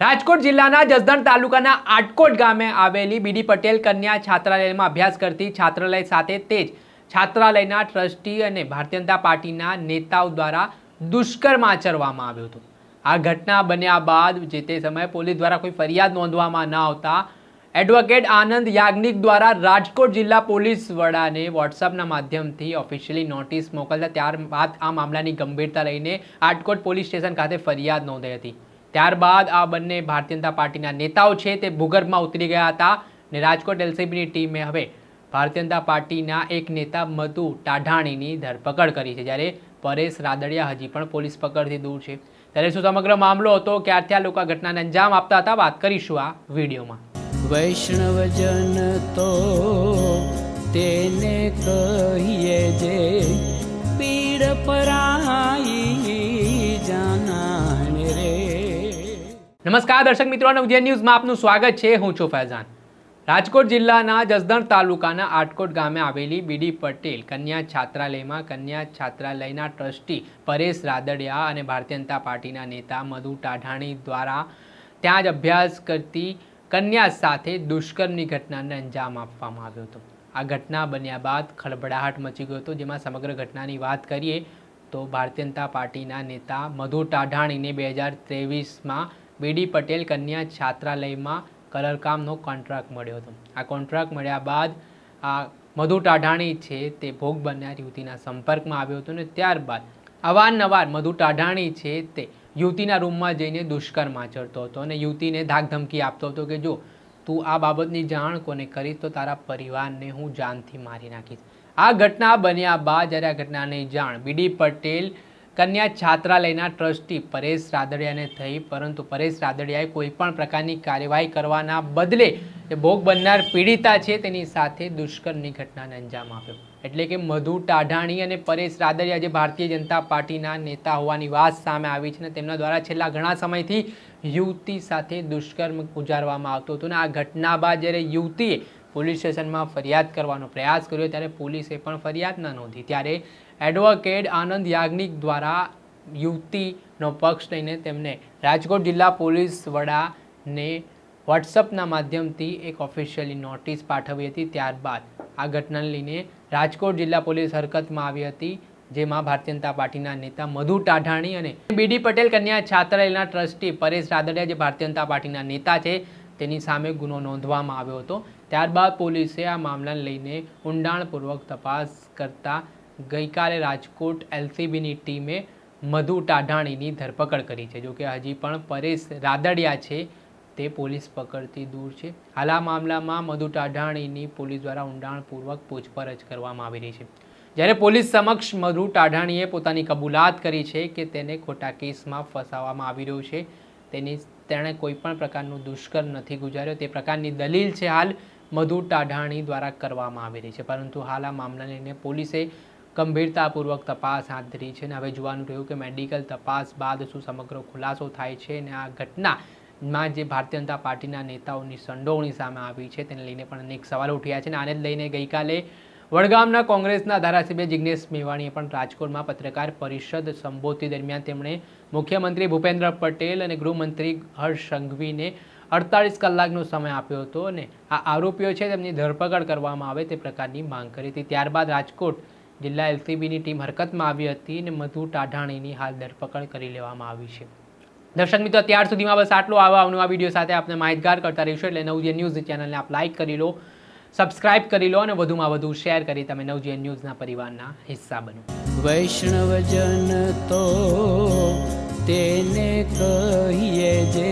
રાજકોટ જિલ્લાના જસદણ તાલુકાના આટકોટ ગામે આવેલી બીડી પટેલ કન્યા છાત્રાલયમાં અભ્યાસ કરતી છાત્રાલય સાથે તે જ છાત્રાલયના ટ્રસ્ટી અને ભારતીય જનતા પાર્ટીના નેતાઓ દ્વારા દુષ્કર્મ આચરવામાં આવ્યું હતું. આ ઘટના બન્યા બાદ જે તે સમયે પોલીસ દ્વારા કોઈ ફરિયાદ નોંધવામાં ન આવતા એડવોકેટ આનંદ યાજ્ઞિક દ્વારા રાજકોટ જિલ્લા પોલીસ વડાને વોટ્સઅપના માધ્યમથી ઓફિશિયલી નોટિસ મોકલતા ત્યારબાદ આ મામલાની ગંભીરતા લઈને આટકોટ પોલીસ સ્ટેશન ખાતે ફરિયાદ નોંધાઈ હતી. ત્યારબાદ આ બંને ભારતીય જનતા પાર્ટીના નેતાઓ છે તે ભૂગર્ભમાં ઉતરી ગયા હતા અને રાજકોટ એલસીબીની ટીમે હવે ભારતીય જનતા પાર્ટીના એક નેતા મધુ ટાઢાણીની ધરપકડ કરી છે, જ્યારે પરેશ રાદડિયા હજી પણ પોલીસ પકડથી દૂર છે. ત્યારે શું સમગ્ર મામલો હતો? ક્યારથી આ લોકો ઘટનાને અંજામ આપતા હતા? વાત કરીશું આ વિડીયોમાં. વૈષ્ણવજન તો તેને કહીએ જે પીડ પરાઈ નમસ્કાર દર્શક મિત્રો નવજે ન્યૂઝમાં આપનું સ્વાગત છે. હું છું ફૈઝાન. રાજકોટ જિલ્લાના જસદણ તાલુકાના આટકોટ ગામે આવેલી બીડી પટેલ કન્યા છાત્રાલયમાં કન્યા છાત્રાલયના ટ્રસ્ટી પરેશ રાદડિયા અને ભારતીય જનતા પાર્ટીના નેતા મધુ ટાઢાણી દ્વારા ત્યાં જ અભ્યાસ કરતી કન્યા સાથે દુષ્કર્મની ઘટનાને અંજામ આપવામાં આવ્યો હતો. આ ઘટના બન્યા બાદ ખળભળાહટ મચી ગયો હતો. જેમાં સમગ્ર ઘટનાની વાત કરીએ તો ભારતીય જનતા પાર્ટીના નેતા મધુ ટાઢાણીને બે હજાર ત્રેવીસમાં બીડી પટેલ કન્યા છાત્રાલયમાં કલરકામનો કોન્ટ્રાક્ટ મળ્યો હતો. આ કોન્ટ્રાક્ટ મળ્યા બાદ આ મધુ ટાઢાણી છે તે ભોગ બનનાર યુવતીના સંપર્કમાં આવ્યો હતો ને ત્યારબાદ અવારનવાર મધુ ટાઢાણી છે તે યુવતીના રૂમમાં જઈને દુષ્કર્મ આચરતો હતો અને યુવતીને ધાકધમકી આપતો હતો કે જો તું આ બાબતની જાણ કોને કરીશ તો તારા પરિવારને હું જાનથી મારી નાખીશ. આ ઘટના બન્યા બાદ જ્યારે આ ઘટનાની જાણ બીડી પટેલ કન્યા છાત્રાલયના ટ્રસ્ટી પરેશ રાદડિયાને થઈ, પરંતુ પરેશ રાદડિયાએ કોઈ પણ પ્રકારની કાર્યવાહી કરવાના બદલે જે ભોગ બનનાર પીડિતા છે તેની સાથે દુષ્કર્મની ઘટનાને અંજામ આપ્યો. એટલે કે મધુ ટાઢાણી અને પરેશ રાદડિયા જે ભારતીય જનતા પાર્ટીના નેતા હોવાની વાત સામે આવી છે ને તેમના દ્વારા છેલ્લા ઘણા સમયથી યુવતી સાથે દુષ્કર્મ ગુજારવામાં આવતો હતો અને આ ઘટના બાદ જ્યારે યુવતીએ પોલીસ સ્ટેશનમાં ફરિયાદ કરવાનો પ્રયાસ કર્યો ત્યારે પોલીસે પણ ફરિયાદ ન નોંધી. ત્યારે એડવોકેટ આનંદ યાજ્ઞિક દ્વારા યુવતીનો પક્ષ લઈને તેમને રાજકોટ જિલ્લા પોલીસ વડાને વોટ્સઅપના માધ્યમથી એક ઓફિશિયલી નોટિસ પાઠવી હતી. ત્યારબાદ આ ઘટનાને લઈને રાજકોટ જિલ્લા પોલીસ હરકતમાં આવી હતી, જેમાં ભારતીય જનતા પાર્ટીના નેતા મધુ ટાઢાણી અને બીડી પટેલ કન્યા છાત્રાલયના ટ્રસ્ટી પરેશ રાદડિયા જે ભારતીય જનતા પાર્ટીના નેતા છે, તેની સામે ગુનો નોંધવામાં આવ્યો હતો. ત્યારબાદ પોલીસે આ મામલાને લઈને ઊંડાણપૂર્વક તપાસ કરતા ગઈકાલે રાજકોટ એલસીબીની ટીમે મધુ ટાઢાણીની ધરપકડ કરી છે. જોકે હજી પણ પરેશ રાદડિયા છે તે પોલીસ પકડથી દૂર છે. હાલ આ મામલામાં મધુ ટાઢાણીની પોલીસ દ્વારા ઊંડાણપૂર્વક પૂછપરછ કરવામાં આવી રહી છે. જ્યારે પોલીસ સમક્ષ મધુ ટાઢાણીએ પોતાની કબૂલાત કરી છે કે તેને ખોટા કેસમાં ફસાવવામાં આવી રહ્યું છે, તેની તેણે કોઈ પણ પ્રકારનું દુષ્કર્મ નથી ગુજાર્યો. તે પ્રકારની દલીલ છે હાલ મધુ ટાઢાણી દ્વારા કરવામાં આવી રહી છે. પરંતુ હાલ આ મામલાને લઈને પોલીસે ગંભીરતાપૂર્વક તપાસ હાથ ધરી છે અને હવે જોવાનું રહ્યું કે મેડિકલ તપાસ બાદ શું સમગ્ર ખુલાસો થાય છે અને આ ઘટનામાં જે ભારતીય જનતા પાર્ટીના નેતાઓની સંડોવણી સામે આવી છે તેને લઈને પણ અનેક સવાલો ઉઠ્યા છે અને આને લઈને ગઈકાલે વડગામના કોંગ્રેસના ધારાસભ્ય જિગ્નેશ મેવાણીએ પણ રાજકોટમાં પત્રકાર પરિષદ સંબોધી દરમિયાન તેમણે મુખ્યમંત્રી ભૂપેન્દ્ર પટેલ અને ગૃહમંત્રી હર્ષ સંઘવીને અડતાળીસ કલાકનો સમય આપ્યો હતો અને આ આરોપીઓ છે તેમની ધરપકડ કરવામાં આવે તે પ્રકારની માંગ કરી હતી. ત્યારબાદ રાજકોટ જિલ્લા એલસીબીની ટીમ હરકતમાં આવી હતી અને મધુ ટાઢાણીની હાલ ધરપકડ કરી લેવામાં આવી છે. દર્શક મિત્રો અત્યાર સુધીમાં બસ આટલો. આવા અવનવા વીડિયો સાથે આપણે માહિતગાર કરતા રહીશું એટલે નવજે ન્યૂઝ ચેનલને આપ લાઇક કરી લો, સબસ્ક્રાઇબ કરી લો અને વધુમાં વધુ શેર કરી તમે નવજે ન્યૂઝના પરિવારના હિસ્સા બનો. વૈષ્ણવજન તો તેને કહીએ જે